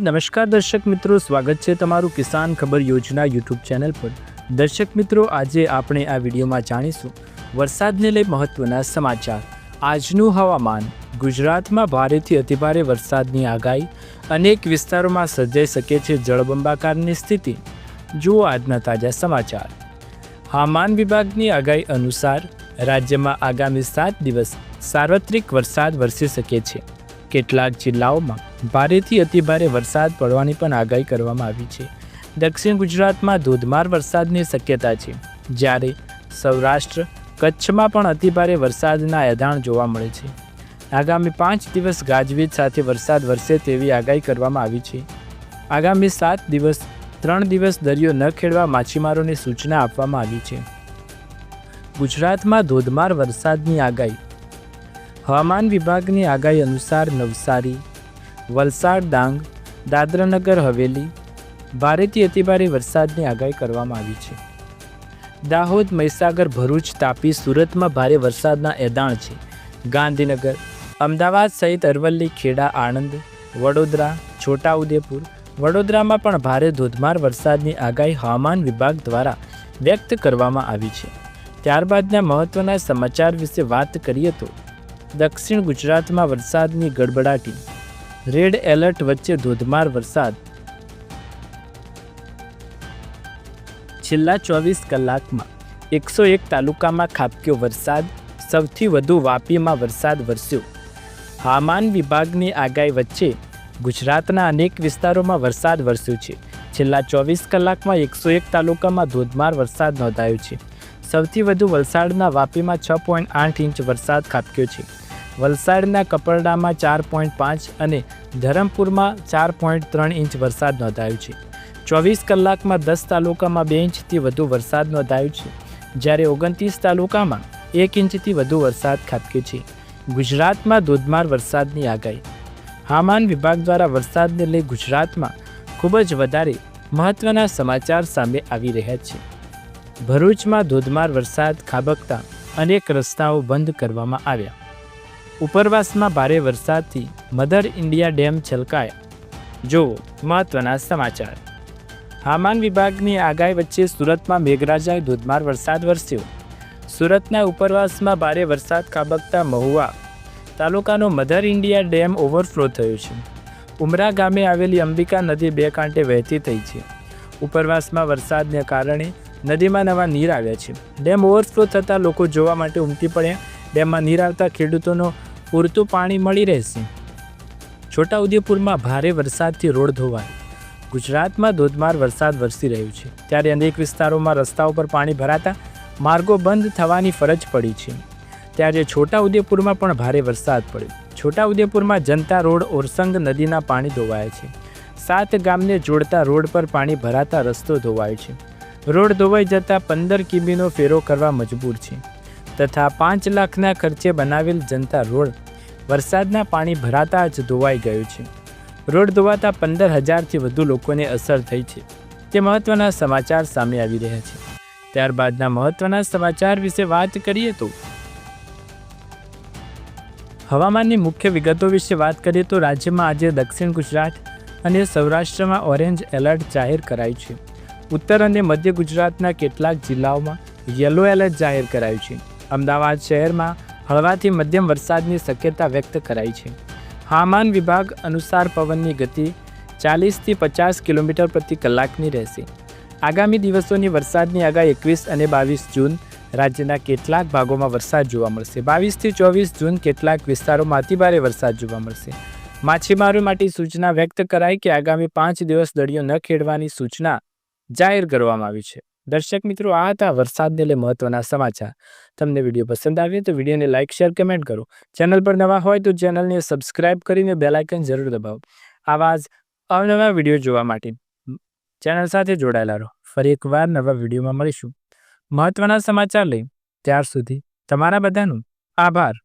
નમસ્કાર દર્શક મિત્રો, સ્વાગત છે તમારું કિસાન ખબર યોજના યુટ્યુબ ચેનલ પર. દર્શક મિત્રો, આજે આપણે આ વિડીયોમાં જાણીશું વરસાદને લઈ મહત્વના સમાચાર. આજનું હવામાન. ગુજરાતમાં ભારેથી અતિભારે વરસાદની આગાહી. અનેક વિસ્તારોમાં સર્જાઈ શકે છે જળબંબાકારની સ્થિતિ. જુઓ આજના તાજા સમાચાર. હવામાન વિભાગની આગાહી અનુસાર રાજ્યમાં આગામી સાત દિવસ સાર્વત્રિક વરસાદ વરસી શકે છે. કેટલાક જિલ્લાઓમાં ભારેથી અતિભારે વરસાદ પડવાની પણ આગાહી કરવામાં આવી છે. દક્ષિણ ગુજરાતમાં ધોધમાર વરસાદની શક્યતા છે. જ્યારે સૌરાષ્ટ્ર કચ્છમાં પણ અતિભારે વરસાદના એધાણ જોવા મળે છે. આગામી પાંચ દિવસ ગાજવીજ સાથે વરસાદ વરસે તેવી આગાહી કરવામાં આવી છે. આગામી સાત દિવસ, ત્રણ દિવસ દરિયો ન ખેડવા માછીમારોને સૂચના આપવામાં આવી છે. ગુજરાતમાં ધોધમાર વરસાદની આગાહી હવામાન વિભાગની આગાહી અનુસાર નવસારી, વલસાડ, ડાંગ, દાદરાનગર, હવેલી ભારેથી અતિભારે વરસાદની આગાહી કરવામાં આવી છે. દાહોદ, મહીસાગર, ભરૂચ, તાપી, સુરતમાં ભારે વરસાદના એદાણ છે. ગાંધીનગર, અમદાવાદ સહિત અરવલ્લી, ખેડા, આણંદ, વડોદરા, છોટાઉદેપુર વડોદરામાં પણ ભારે ધોધમાર વરસાદની આગાહી હવામાન વિભાગ દ્વારા વ્યક્ત કરવામાં આવી છે. ત્યારબાદના મહત્ત્વના સમાચાર વિશે વાત કરીએ તો દક્ષિણ ગુજરાતમાં વરસાદની ગડબડાટી. રેડ એલર્ટ વચ્ચે ધોધમાર વરસાદ. છેલ્લા ચોવીસ કલાકમાં એકસો એક તાલુકામાં ખાબક્યો વરસાદ, સૌથી વધુ વાપીમાં વરસાદ વરસ્યો. હવામાન વિભાગની આગાહી વચ્ચે ગુજરાતના અનેક વિસ્તારોમાં વરસાદ વરસ્યો છે. છેલ્લા ચોવીસ કલાકમાં એકસો એક તાલુકામાં ધોધમાર વરસાદ નોંધાયો છે. સૌથી વધુ વલસાડના વાપીમાં છ પોઈન્ટ આઠ ઇંચ વરસાદ ખાબક્યો છે. વલસાડના કપરડામાં ચાર પોઈન્ટ પાંચ અને ધરમપુરમાં ચાર પોઈન્ટ ત્રણ ઇંચ વરસાદ નોંધાયો છે. ચોવીસ કલાકમાં દસ તાલુકામાં બે ઇંચથી વધુ વરસાદ નોંધાયો છે. જ્યારે ઓગણત્રીસ તાલુકામાં એક ઇંચથી વધુ વરસાદ ખાબક્યો છે. ગુજરાતમાં ધોધમાર વરસાદની આગાહી. હવામાન વિભાગ દ્વારા વરસાદને લઈ ગુજરાતમાં ખૂબ જ વધારે મહત્ત્વના સમાચાર સામે આવી રહ્યા છે. ભરૂચમાં ધોધમાર વરસાદ, ખાબકતા અનેક રસ્તાઓ બંધ કરવામાં આવ્યા. ઉપરવાસમાં ભારે વરસાદથી મધર ઇન્ડિયા ડેમ છલકાયા. જુઓ, મહત્વના સમાચાર. હવામાન વિભાગની આગાહી વચ્ચે સુરતમાં મેઘરાજાએ ધોધમાર વરસાદ વરસ્યો. સુરતના ઉપરવાસમાં ભારે વરસાદ ખાબકતા મહુવા. તાલુકાનો મધર ઇન્ડિયા ડેમ ઓવરફ્લો થયો છે. ઉમરા ગામે આવેલી અંબિકા નદી બે કાંઠે વહેતી થઈ છે. ઉપરવાસમાં વરસાદને કારણે નદીમાં નવા નીર આવ્યા છે. ડેમ ઓવરફ્લો થતાં લોકો જોવા માટે ઉમટી પડ્યા. ડેમમાં નીર આવતા ખેડૂતોનો પૂરતું પાણી મળી રહેશે. છોટાઉદેપુરમાં ભારે વરસાદથી રોડ ધોવાય. ગુજરાતમાં ધોધમાર વરસાદ વરસી રહ્યો છે. ત્યારે અનેક વિસ્તારોમાં રસ્તાઓ પર પાણી ભરાતા માર્ગો બંધ થવાની ફરજ પડી છે. ત્યારે છોટાઉદેપુરમાં પણ ભારે વરસાદ પડ્યો. છોટાઉદેપુરમાં જનતા રોડ ઓરસંગ નદીના પાણી ધોવાયા છે. સાત ગામને જોડતા રોડ પર પાણી ભરાતા રસ્તો ધોવાયો છે. રોડ ધોવાઈ જતાં પંદર કિમીનો ફેરો કરવા મજબૂર છે. તથા પાંચ લાખના ખર્ચે બનાવેલ જનતા રોડ. વરસાદના પાણી ભરાતા જ ધોવાઈ ગયું છે. રોડ ધોવાતા પંદર હજારથી વધુ લોકોને અસર થઈ છે. તે મહત્ત્વના સમાચાર સામે આવી રહ્યા છે. ત્યારબાદના મહત્ત્વના સમાચાર વિશે વાત કરીએ તો હવામાનની મુખ્ય વિગતો વિશે વાત કરીએ તો રાજ્યમાં આજે દક્ષિણ ગુજરાત અને સૌરાષ્ટ્રમાં ઓરેન્જ એલર્ટ જાહેર કરાયું છે. ઉત્તર અને મધ્ય ગુજરાતના કેટલાક જિલ્લાઓમાં યલો એલર્ટ જાહેર કરાયું છે. અમદાવાદ શહેરમાં હળવાથી મધ્યમ વરસાદની શક્યતા વ્યક્ત કરાઈ છે. હવામાન વિભાગ અનુસાર પવનની ગતિ ચાલીસથી પચાસ કિલોમીટર પ્રતિ કલાકની રહેશે. આગામી દિવસોની વરસાદની આગાહી એકવીસ અને બાવીસ જૂન રાજ્યના કેટલાક ભાગોમાં વરસાદ જોવા મળશે. બાવીસથી ચોવીસ જૂન કેટલાક વિસ્તારોમાં અતિભારે વરસાદ જોવા મળશે. માછીમારો માટે સૂચના વ્યક્ત કરાઈ કે આગામી પાંચ દિવસ દરિયો ન ખેડવાની સૂચના જાહેર કરવામાં આવી છે. દર્શક મિત્રો, આ હતા વરસાદને લઈ મહત્વના સમાચાર. તમને વીડિયો પસંદ આવ્યો તો વિડીયોને લાઇક, શેર, કમેન્ટ કરો. ચેનલ પર નવા હોય તો ચેનલને સબસ્ક્રાઇબ કરીને બેલાઇકન જરૂર દબાવો. આવા જ અવનવા વીડિયો જોવા માટે ચેનલ સાથે જોડાયેલા રહો. ફરી એકવાર નવા વિડીયોમાં મળીશું. મહત્વના સમાચાર લઈ, ત્યાર સુધી તમારા બધાનું આભાર.